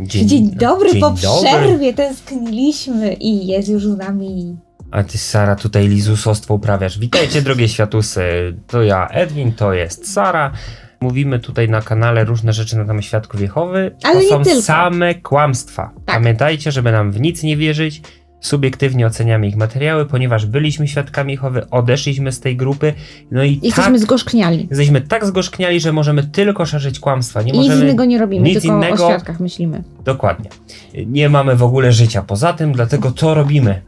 Dzień, dobry, dzień po dobry. przerwie tęskniliśmy i jest już z nami. A ty, Sara, tutaj lizusostwo uprawiasz. Witajcie, drogie światusy. To ja, Edwin, to jest Sara. Mówimy tutaj na kanale różne rzeczy na temat świadków Jehowy. Ale to nie są tylko. same kłamstwa. Tak. Pamiętajcie, żeby nam w nic nie wierzyć. Subiektywnie oceniamy ich materiały, ponieważ byliśmy świadkami Jehowy, odeszliśmy z tej grupy. No i Jesteśmy tak, zgorzkniali. jesteśmy tak zgorzkniali, że możemy tylko szerzyć kłamstwa. Nie I nic możemy innego nie robimy, nic tylko innego. o świadkach myślimy. Dokładnie. Nie mamy w ogóle życia poza tym, dlatego co robimy?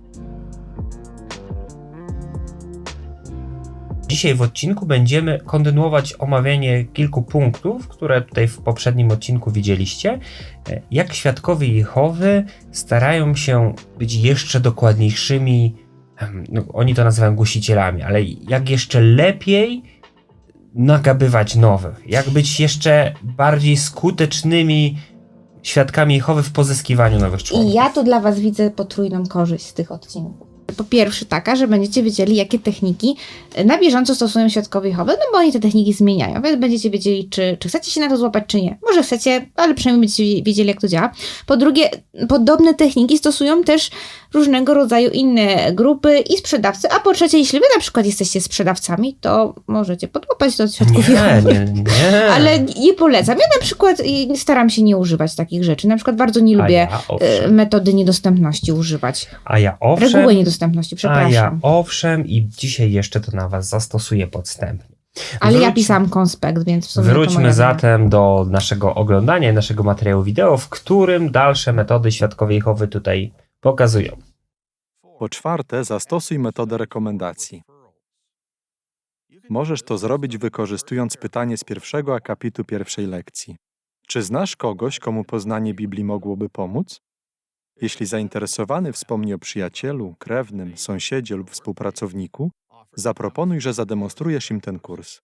Dzisiaj w odcinku będziemy kontynuować omawianie kilku punktów, które tutaj w poprzednim odcinku widzieliście. E, Jak świadkowie Jehowy starają się być jeszcze dokładniejszymi, no, oni to nazywają głosicielami, ale jak jeszcze lepiej nagabywać nowych, jak być jeszcze bardziej skutecznymi świadkami Jehowy w pozyskiwaniu nowych członków. I ja tu dla Was widzę potrójną korzyść z tych odcinków. Po pierwsze taka, że będziecie wiedzieli, jakie techniki na bieżąco stosują świadkowie Jehowy, no bo oni te techniki zmieniają, więc będziecie wiedzieli, czy, czy chcecie się na to złapać, czy nie. Może chcecie, ale przynajmniej będziecie wiedzieli, jak to działa. Po drugie, podobne techniki stosują też różnego rodzaju inne grupy i sprzedawcy, a po trzecie, jeśli wy na przykład jesteście sprzedawcami, to możecie podłapać to od świadków Nie, Jehowy. nie, nie. Ale nie polecam. Ja na przykład staram się nie używać takich rzeczy. Na przykład bardzo nie lubię ja, owszem, metody niedostępności używać. a ja owszem, Reguły niedostępności, a przepraszam. ja owszem i dzisiaj jeszcze to na was zastosuję podstępnie. Ale ja Wróć- pisałam konspekt, więc w sumie Wróćmy zatem do naszego oglądania, naszego materiału wideo, w którym dalsze metody świadkowie Jehowy tutaj pokazują. Po czwarte, zastosuj metodę rekomendacji. Możesz to zrobić wykorzystując pytanie z pierwszego akapitu pierwszej lekcji. Czy znasz kogoś, komu poznanie Biblii mogłoby pomóc? Jeśli zainteresowany wspomni o przyjacielu, krewnym, sąsiedzie lub współpracowniku, zaproponuj, że zademonstrujesz im ten kurs.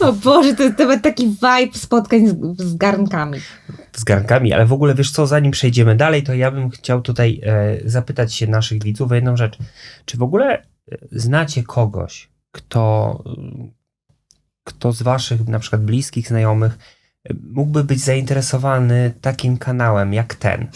O Boże, to jest nawet taki vibe spotkań z, z garnkami. z garnkami, ale w ogóle wiesz co, zanim przejdziemy dalej, to ja bym chciał tutaj e, zapytać się naszych widzów o jedną rzecz. Czy w ogóle e, znacie kogoś, kto, kto z waszych na przykład bliskich znajomych e, mógłby być zainteresowany takim kanałem jak ten?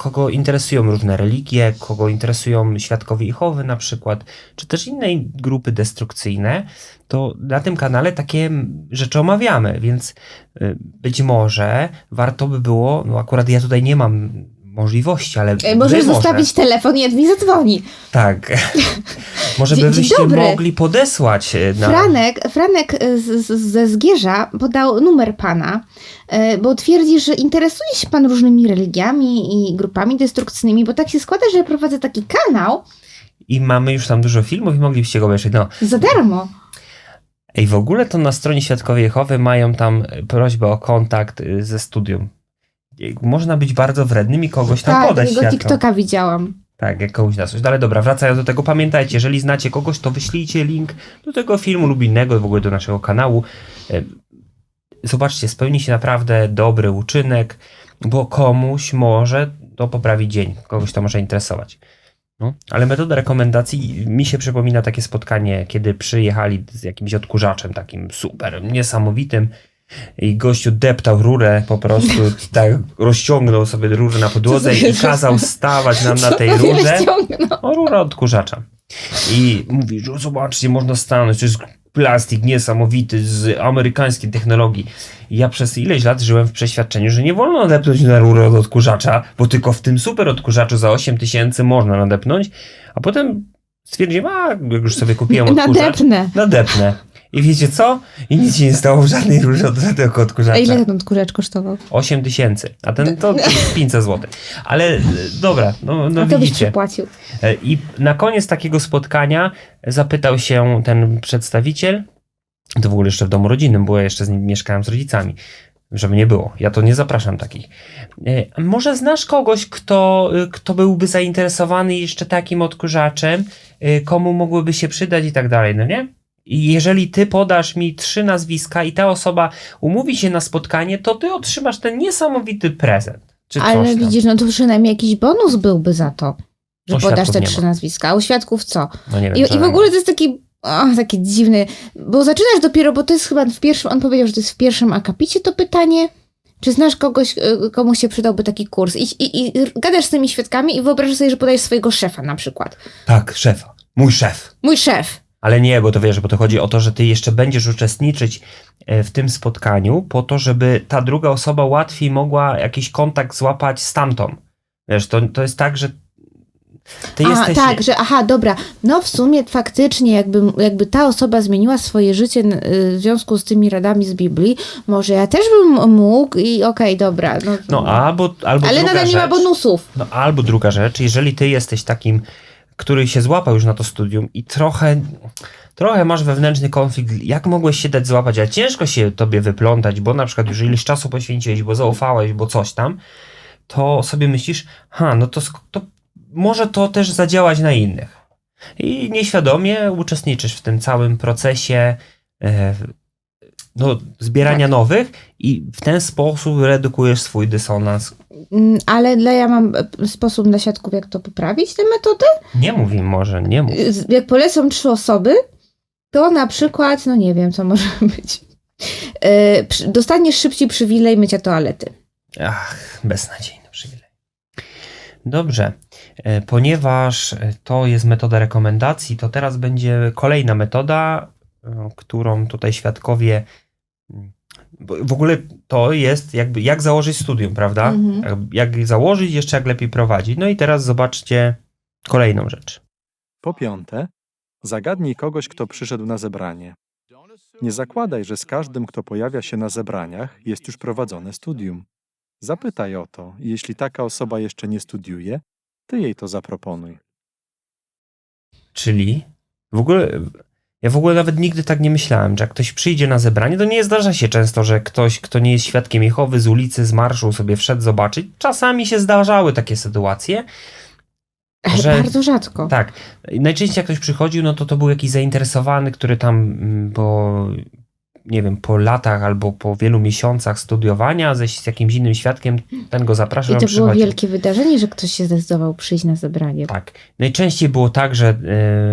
Kogo interesują różne religie, kogo interesują świadkowie Jehowy na przykład, czy też inne grupy destrukcyjne, to na tym kanale takie rzeczy omawiamy, więc y, być może warto by było, no akurat ja tutaj nie mam możliwości, ale E, Możesz zostawić telefon i Edwin zadzwoni. Tak. może by byście dobry. mogli podesłać y, na... Franek, Franek e, z, z, ze Zgierza podał numer pana, e, bo twierdzi, że interesuje się pan różnymi religiami i grupami destrukcyjnymi, bo tak się składa, że prowadzę taki kanał I mamy już tam dużo filmów i moglibyście go obejrzeć. No, za darmo. Ej, w ogóle to na stronie Świadkowie Jehowy mają tam prośbę o kontakt ze studium. Można być bardzo wrednym i kogoś tam Tak, podać tego świadkom. TikToka widziałam. Tak, jak komuś na coś. No Ale dobra, wracając do tego, pamiętajcie, jeżeli znacie kogoś, to wyślijcie link do tego filmu lub innego, w ogóle do naszego kanału. E, Zobaczcie, spełni się naprawdę dobry uczynek, bo komuś może to poprawić dzień, kogoś to może interesować. No, ale metoda rekomendacji, mi się przypomina takie spotkanie, kiedy przyjechali z jakimś odkurzaczem takim super, niesamowitym i gościu deptał rurę po prostu, tak rozciągnął sobie rurę na podłodze i kazał stawać nam na tej rurze. O, rura odkurzacza. I mówi, że zobaczcie, można stanąć, to jest plastik niesamowity z amerykańskiej technologii. I ja przez ileś lat żyłem w przeświadczeniu, że nie wolno nadepnąć na rurę od odkurzacza, bo tylko w tym super odkurzaczu za 8 tysięcy można nadepnąć, a potem stwierdziłem, a jak już sobie kupiłem odkurzacz, Nadepnę. nadepnę. I wiecie co? I nic się nie stało żadnej rurze od A odkurzacza. ile ten odkurzacz kosztował? 8 tysięcy, a ten to 500 zł. Ale e, dobra, no, no A to byś widzicie. przypłacił. E, I na koniec takiego spotkania zapytał się ten przedstawiciel, to w ogóle jeszcze w domu rodzinnym, bo ja jeszcze z nim mieszkałem z rodzicami, żeby nie było. Ja to nie zapraszam takich. E, Może znasz kogoś, kto, kto byłby zainteresowany jeszcze takim odkurzaczem, komu mogłyby się przydać i tak dalej, no nie? I jeżeli ty podasz mi trzy nazwiska i ta osoba umówi się na spotkanie, to ty otrzymasz ten niesamowity prezent. Ale widzisz, no to przynajmniej jakiś bonus byłby za to, że O, podasz te trzy nazwiska. A u świadków co? No nie wiem, I, czy I w ogóle to jest taki, o, taki dziwny, bo zaczynasz dopiero, bo to jest chyba w pierwszym, on powiedział, że to jest w pierwszym akapicie to pytanie, Czy znasz kogoś, y, komu się przydałby taki kurs? I, i, I gadasz z tymi świadkami i wyobrażasz sobie, że podajesz swojego szefa na przykład. Tak, szefa. Mój szef. Mój szef. Ale nie, bo to wiesz, bo to chodzi o to, że ty jeszcze będziesz uczestniczyć e, w tym spotkaniu po to, żeby ta druga osoba łatwiej mogła jakiś kontakt złapać z tamtą. Wiesz, to, to jest tak, że ty Aha, jesteś... tak, że aha, dobra. No w sumie faktycznie, jakby, jakby ta osoba zmieniła swoje życie y, w związku z tymi radami z Biblii, może ja też bym mógł i okej, dobra. No, No albo, albo Ale nadal nie ma bonusów. No albo druga rzecz, jeżeli ty jesteś takim, który się złapał już na to studium i trochę, trochę masz wewnętrzny konflikt, jak mogłeś się dać złapać, a ciężko się tobie wyplątać, bo na przykład już ileś czasu poświęciłeś, bo zaufałeś, bo coś tam, to sobie myślisz, ha, no to, to może to też zadziałać na innych. I nieświadomie uczestniczysz w tym całym procesie e, no, zbierania Tak. nowych i w ten sposób redukujesz swój dysonans, Ale dla ja mam sposób na świadków, jak to poprawić, tę metodę. Nie mów im może, nie mów. Jak polecą trzy osoby, to na przykład, no nie wiem, co może być. E, Dostaniesz szybciej przywilej mycia toalety. Ach, beznadziejny przywilej. Dobrze, e, ponieważ e, to jest metoda rekomendacji, to teraz będzie kolejna metoda, którą tutaj świadkowie. Bo W ogóle to jest jakby jak założyć studium, prawda? Mhm. Jak, jak założyć, jeszcze jak lepiej prowadzić. No i teraz zobaczcie kolejną rzecz. Po piąte, zagadnij kogoś, kto przyszedł na zebranie. Nie zakładaj, że z każdym, kto pojawia się na zebraniach, jest już prowadzone studium. Zapytaj o to, i jeśli taka osoba jeszcze nie studiuje, ty jej to zaproponuj. Czyli w ogóle, ja w ogóle nawet nigdy tak nie myślałem, że jak ktoś przyjdzie na zebranie, to nie zdarza się często, że ktoś, kto nie jest świadkiem Jehowy z ulicy, z marszu sobie wszedł zobaczyć. Czasami się zdarzały takie sytuacje. Ale Że- bardzo rzadko. Tak. Najczęściej jak ktoś przychodził, no to to był jakiś zainteresowany, który tam mm, po, nie wiem, po latach albo po wielu miesiącach studiowania ze z jakimś innym świadkiem, ten go zapraszał, I to było wielkie wydarzenie, że ktoś się zdecydował przyjść na zebranie. Tak. Najczęściej było tak, że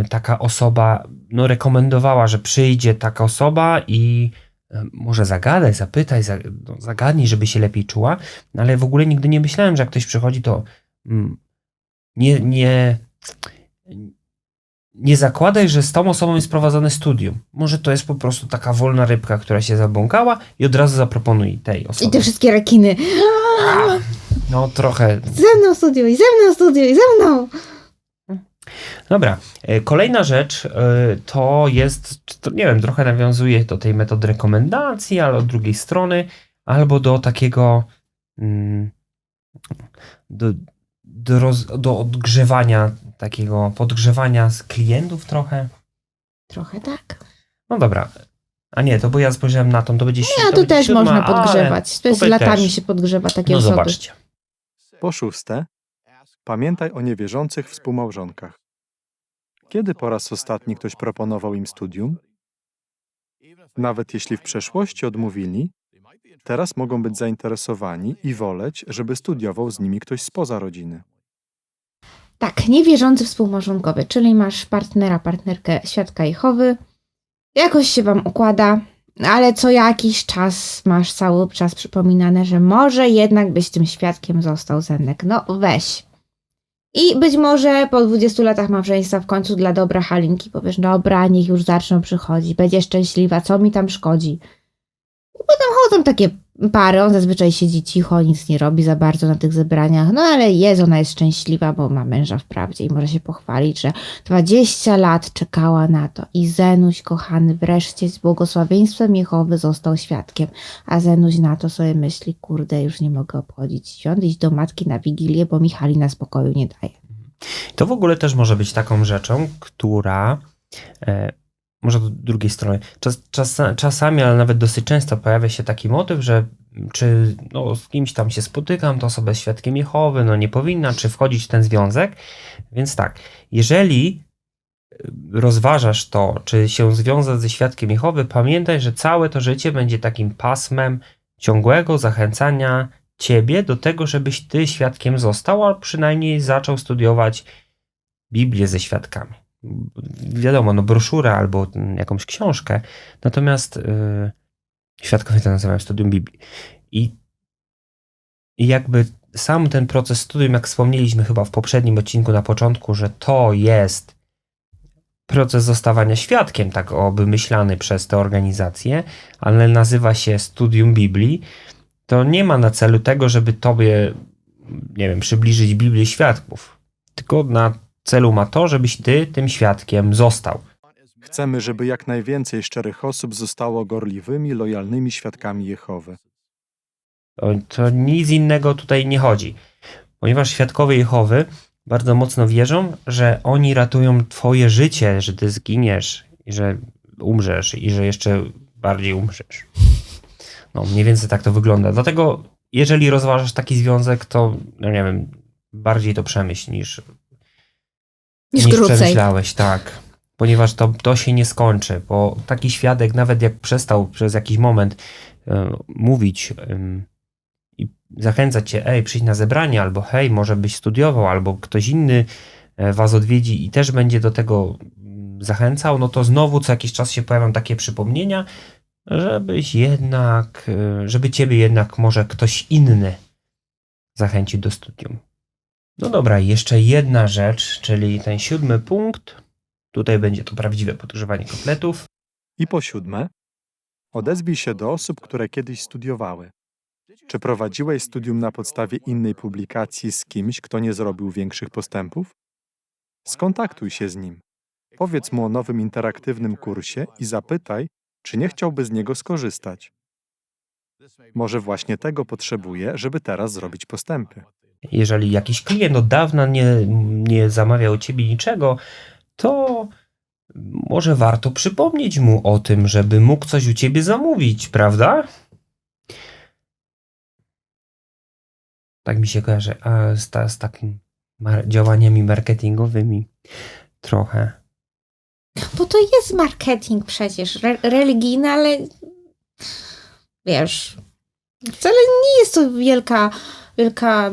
y, taka osoba no, rekomendowała, że przyjdzie taka osoba i y, może zagadaj, zapytaj, za, no, zagadnij, żeby się lepiej czuła, no, ale w ogóle nigdy nie myślałem, że jak ktoś przychodzi, to mm, nie, nie, nie zakładaj, że z tą osobą jest prowadzone studium. Może to jest po prostu taka wolna rybka, która się zabłąkała i od razu zaproponuj tej I osobie. te wszystkie rekiny. No trochę Ze mną studiuj, ze mną studiuj, ze mną. Dobra. E, Kolejna rzecz e, to jest, nie wiem, trochę nawiązuje do tej metody rekomendacji, ale od drugiej strony, albo do takiego mm, do, do, roz, do odgrzewania, takiego podgrzewania z klientów trochę. Trochę tak. No dobra. A nie, to bo ja spojrzałem na tą, to będzie si- No to tu będzie też siódma, można podgrzewać. To jest latami też. się podgrzewa takie No osoby. zobaczcie. Po szóste, pamiętaj o niewierzących współmałżonkach. Kiedy po raz ostatni ktoś proponował im studium? Nawet jeśli w przeszłości odmówili, teraz mogą być zainteresowani i woleć, żeby studiował z nimi ktoś spoza rodziny. Tak, niewierzący współmałżonkowie, czyli masz partnera, partnerkę świadka Jehowy, jakoś się wam układa, ale co jakiś czas masz cały czas przypominane, że może jednak byś tym świadkiem został Zenek. No weź. I być może po 20 latach małżeństwa w końcu dla dobra Halinki powiesz, dobra, niech już zaczną przychodzić, będzie szczęśliwa, co mi tam szkodzi. I potem chodzą takie pary, on zazwyczaj siedzi cicho, nic nie robi za bardzo na tych zebraniach, no ale jest, ona jest szczęśliwa, bo ma męża wprawdzie i może się pochwalić, że 20 lat czekała na to i Zenuś kochany wreszcie z błogosławieństwem Jehowy został świadkiem, a Zenuś na to sobie myśli, kurde, już nie mogę obchodzić świąt, iść do matki na Wigilię, bo mi Halina spokoju nie daje. To w ogóle też może być taką rzeczą, która e, może do drugiej strony. Czas, czas, czasami, ale nawet dosyć często pojawia się taki motyw, że czy no, z kimś tam się spotykam, to osoba jest świadkiem Jehowy, no nie powinna, czy wchodzić w ten związek. Więc tak, jeżeli e, rozważasz to, czy się związać ze świadkiem Jehowy, pamiętaj, że całe to życie będzie takim pasmem ciągłego zachęcania ciebie do tego, żebyś ty świadkiem został, a przynajmniej zaczął studiować Biblię ze świadkami. Wiadomo, no broszurę albo jakąś książkę, natomiast yy, świadkowie to nazywają studium Biblii. I I jakby sam ten proces studium, jak wspomnieliśmy chyba w poprzednim odcinku na początku, że to jest proces zostawania świadkiem, tak obmyślany przez te organizacje, ale nazywa się studium Biblii, to nie ma na celu tego, żeby tobie, nie wiem, przybliżyć Biblię świadków, tylko na celu ma to, żebyś ty tym świadkiem został. Chcemy, żeby jak najwięcej szczerych osób zostało gorliwymi, lojalnymi świadkami Jehowy. To, to nic innego tutaj nie chodzi. Ponieważ świadkowie Jehowy bardzo mocno wierzą, że oni ratują twoje życie, że ty zginiesz i że umrzesz i że jeszcze bardziej umrzesz. No, mniej więcej tak to wygląda. Dlatego, jeżeli rozważasz taki związek, to, no nie wiem, bardziej to przemyśl niż, Niż niż krócej. przemyślałeś, tak. Ponieważ to, to się nie skończy, bo taki świadek, nawet jak przestał przez jakiś moment e, mówić em, i zachęcać cię, ej, przyjdź na zebranie, albo hej, może byś studiował, albo ktoś inny e, was odwiedzi i też będzie do tego mm, zachęcał, no to znowu co jakiś czas się pojawią takie przypomnienia, żebyś jednak, e, żeby ciebie jednak może ktoś inny zachęcił do studium. No dobra, jeszcze jedna rzecz, czyli ten siódmy punkt. Tutaj będzie to prawdziwe podgrzewanie kotletów. I po siódme, odezwij się do osób, które kiedyś studiowały. Czy prowadziłeś studium na podstawie innej publikacji z kimś, kto nie zrobił większych postępów? Skontaktuj się z nim. Powiedz mu o nowym interaktywnym kursie i zapytaj, czy nie chciałby z niego skorzystać. Może właśnie tego potrzebuje, żeby teraz zrobić postępy. Jeżeli jakiś klient od dawna nie, nie zamawiał u ciebie niczego, to może warto przypomnieć mu o tym, żeby mógł coś u ciebie zamówić, prawda? Tak mi się kojarzy a z, ta, z takimi mar- działaniami marketingowymi trochę. Bo to jest marketing przecież, re religijny, ale wiesz, wcale nie jest to wielka, wielka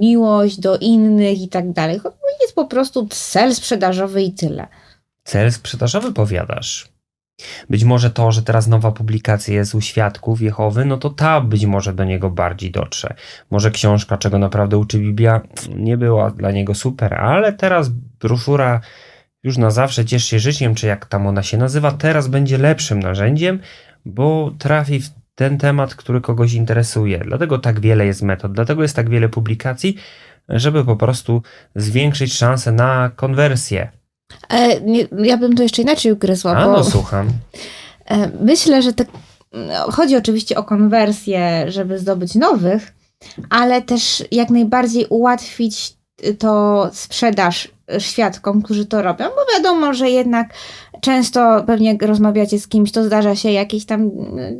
miłość do innych i tak dalej. To jest po prostu cel sprzedażowy i tyle. Cel sprzedażowy powiadasz. Być może to, że teraz nowa publikacja jest u świadków Jehowy, no to ta być może do niego bardziej dotrze. Może książka, czego naprawdę uczy Biblia, nie była dla niego super, ale teraz broszura już na zawsze ciesz się życiem, czy jak tam ona się nazywa, teraz będzie lepszym narzędziem, bo trafi w ten temat, który kogoś interesuje. Dlatego tak wiele jest metod, dlatego jest tak wiele publikacji, żeby po prostu zwiększyć szanse na konwersję. E, nie, ja bym to jeszcze inaczej ugryzła, A bo no słucham. e, myślę, że to, no, chodzi oczywiście o konwersję, żeby zdobyć nowych, ale też jak najbardziej ułatwić to sprzedaż świadkom, którzy to robią, bo wiadomo, że jednak często pewnie rozmawiacie z kimś, to zdarza się jakiś tam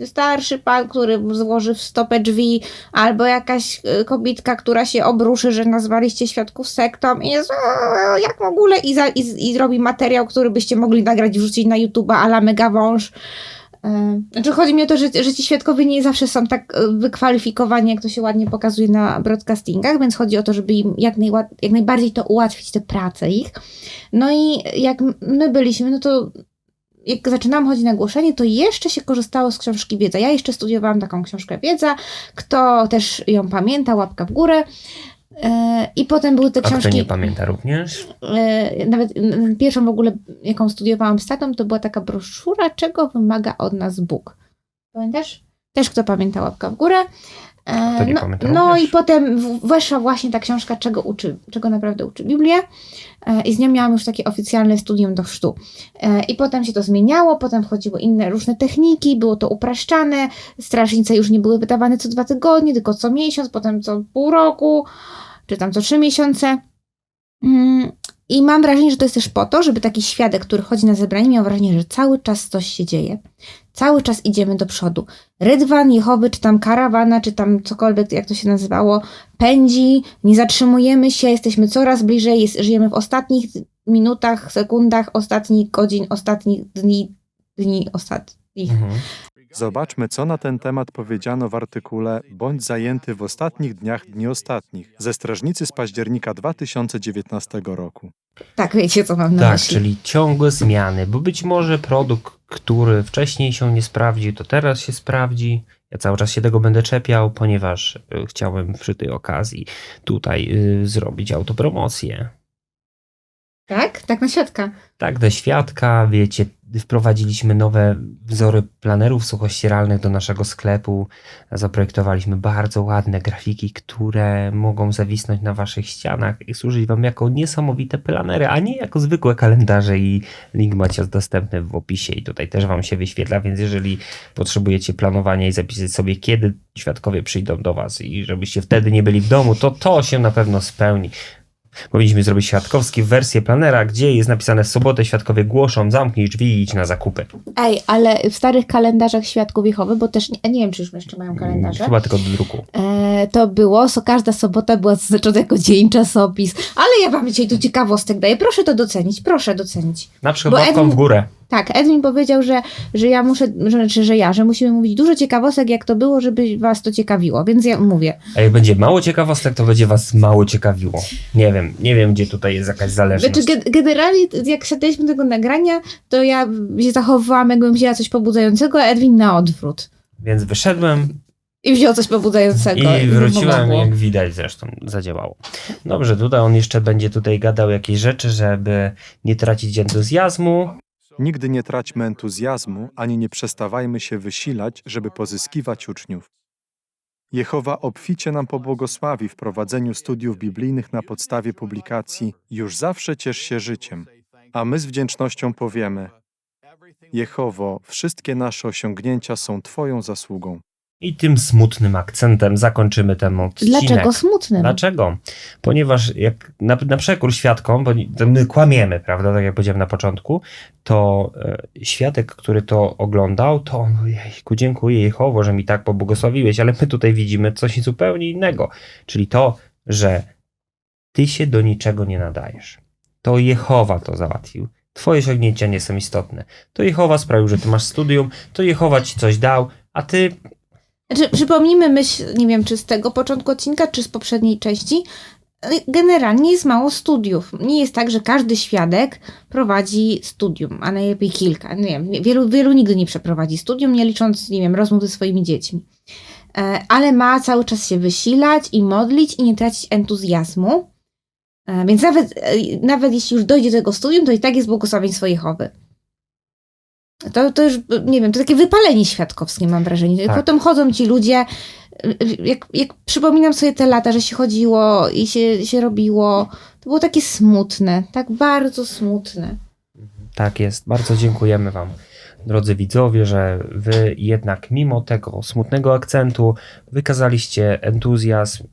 y, starszy pan, który złoży w stopę drzwi, albo jakaś y, kobitka, która się obruszy, że nazwaliście świadków sektą i jest "O, jak w ogóle i, za, i, i robi materiał, który byście mogli nagrać i wrzucić na YouTube'a a la mega wąż. E, Znaczy chodzi mi o to, że, że ci świadkowie nie zawsze są tak e, wykwalifikowani, jak to się ładnie pokazuje na broadcastingach, więc chodzi o to, żeby im jak, jak najbardziej to ułatwić, tę pracę ich. No i jak my byliśmy, no to jak zaczynałam chodzić na głoszenie, to jeszcze się korzystało z książki Wiedza. Ja jeszcze studiowałam taką książkę Wiedza. Kto też ją pamięta, łapka w górę. E, I potem były te A kto książki. nie pamięta również? E, nawet n- pierwszą w ogóle, jaką studiowałam z tatą, to była taka broszura, czego wymaga od nas Bóg. Pamiętasz? Też kto pamięta łapka w górę. E, Kto nie no, pamięta no również? i potem weszła właśnie ta książka, czego uczy, czego naprawdę uczy Biblia. I z nią miałam już takie oficjalne studium do chrztu. I potem się to zmieniało, potem wchodziły inne różne techniki, było to upraszczane, strażnice już nie były wydawane co dwa tygodnie, tylko co miesiąc, potem co pół roku, czy tam co trzy miesiące. Mm, I mam wrażenie, że to jest też po to, żeby taki świadek, który chodzi na zebranie, miał wrażenie, że cały czas coś się dzieje. Cały czas idziemy do przodu. Rydwan Jehowy, czy tam karawana, czy tam cokolwiek, jak to się nazywało, pędzi, nie zatrzymujemy się, jesteśmy coraz bliżej, jest, żyjemy w ostatnich minutach, sekundach, ostatnich godzin, ostatnich dni, dni ostatnich. Mhm. Zobaczmy, co na ten temat powiedziano w artykule Bądź zajęty w ostatnich dniach dni ostatnich ze strażnicy z października 2019 roku. Tak, wiecie, co mam na Tak, myśli. czyli ciągłe zmiany, bo być może produkt, który wcześniej się nie sprawdził, to teraz się sprawdzi. Ja cały czas się tego będę czepiał, ponieważ y, chciałem przy tej okazji tutaj y, zrobić autopromocję. Tak? Tak na świadka. Tak, do świadka, wiecie, wprowadziliśmy nowe wzory planerów suchościeralnych do naszego sklepu. Zaprojektowaliśmy bardzo ładne grafiki, które mogą zawisnąć na waszych ścianach i służyć wam jako niesamowite planery, a nie jako zwykłe kalendarze i link macie dostępny w opisie i tutaj też wam się wyświetla, więc jeżeli potrzebujecie planowania i zapisać sobie, kiedy świadkowie przyjdą do was i żebyście wtedy nie byli w domu, to to się na pewno spełni. Powinniśmy zrobić świadkowski wersję planera, gdzie jest napisane w sobotę świadkowie głoszą, zamknij drzwi i idź na zakupy. Ej, ale w starych kalendarzach Świadków Jehowy, bo też nie, nie wiem, czy już jeszcze mają kalendarze, Chyba tylko do druku. e, to było, so każda sobota była zaznaczona jako dzień, czasopis. Ale ja wam dzisiaj tu ciekawostek daję. Proszę to docenić, proszę docenić. Na przykład łapką w górę. Tak, Edwin powiedział, że, że ja muszę, że, znaczy, że ja, że musimy mówić dużo ciekawostek, jak to było, żeby was to ciekawiło, więc ja mówię. A jak będzie mało ciekawostek, to będzie was mało ciekawiło. Nie wiem, nie wiem, gdzie tutaj jest jakaś zależność. Znaczy, ge- generalnie, jak siadaliśmy tego nagrania, to ja się zachowywałam, jakbym wzięła coś pobudzającego, a Edwin na odwrót. Więc wyszedłem I wziął coś pobudzającego. i wróciłem, jak widać zresztą, zadziałało. Dobrze, tutaj on jeszcze będzie tutaj gadał jakieś rzeczy, żeby nie tracić entuzjazmu. Nigdy nie traćmy entuzjazmu, ani nie przestawajmy się wysilać, żeby pozyskiwać uczniów. Jehowa obficie nam pobłogosławi w prowadzeniu studiów biblijnych na podstawie publikacji Już zawsze ciesz się życiem, a my z wdzięcznością powiemy Jehowo, wszystkie nasze osiągnięcia są Twoją zasługą. I tym smutnym akcentem zakończymy ten odcinek. Dlaczego smutnym? Dlaczego? Ponieważ jak na, na przekór świadkom, bo my kłamiemy, prawda, tak jak powiedziałem na początku, to e, świadek, który to oglądał, to on, jejku, dziękuję Jehowo, że mi tak pobłogosławiłeś, ale my tutaj widzimy coś zupełnie innego, czyli to, że ty się do niczego nie nadajesz. To Jehowa to załatwił. Twoje osiągnięcia nie są istotne. To Jehowa sprawił, że ty masz studium, to Jehowa ci coś dał, a ty Znaczy, przypomnijmy myśl, nie wiem, czy z tego początku odcinka, czy z poprzedniej części. Generalnie jest mało studiów. Nie jest tak, że każdy świadek prowadzi studium, a najlepiej kilka. Nie wiem, wielu, wielu nigdy nie przeprowadzi studium, nie licząc, nie wiem, rozmów ze swoimi dziećmi. E, Ale ma cały czas się wysilać i modlić i nie tracić entuzjazmu. E, Więc nawet, e, nawet jeśli już dojdzie do tego studium, to i tak jest błogosławieństwo Jehowy. To, to już, nie wiem, to takie wypalenie świadkowskie mam wrażenie. Tak. Potem chodzą ci ludzie, jak, jak przypominam sobie te lata, że się chodziło i się, się robiło, to było takie smutne, tak bardzo smutne. Tak jest. Bardzo dziękujemy Wam, drodzy widzowie, że Wy jednak mimo tego smutnego akcentu wykazaliście entuzjazm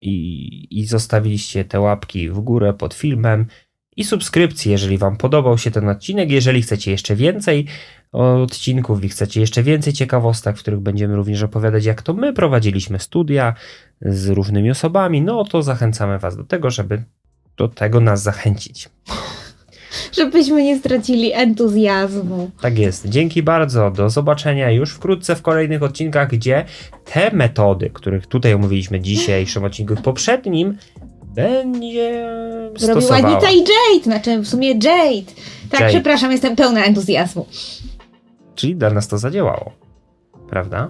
i, i zostawiliście te łapki w górę pod filmem i subskrypcję, jeżeli Wam podobał się ten odcinek. Jeżeli chcecie jeszcze więcej odcinków i chcecie jeszcze więcej ciekawostek, w których będziemy również opowiadać, jak to my prowadziliśmy studia z różnymi osobami, no to zachęcamy Was do tego, żeby do tego nas zachęcić. Żebyśmy nie stracili entuzjazmu. Tak jest. Dzięki bardzo. Do zobaczenia już wkrótce w kolejnych odcinkach, gdzie te metody, których tutaj omówiliśmy w dzisiejszym odcinku, w poprzednim, będzie stosowała. Anita i Jade, znaczy w sumie Jade. Tak, Jade. przepraszam, jestem pełna entuzjazmu. Czyli dla nas to zadziałało. Prawda?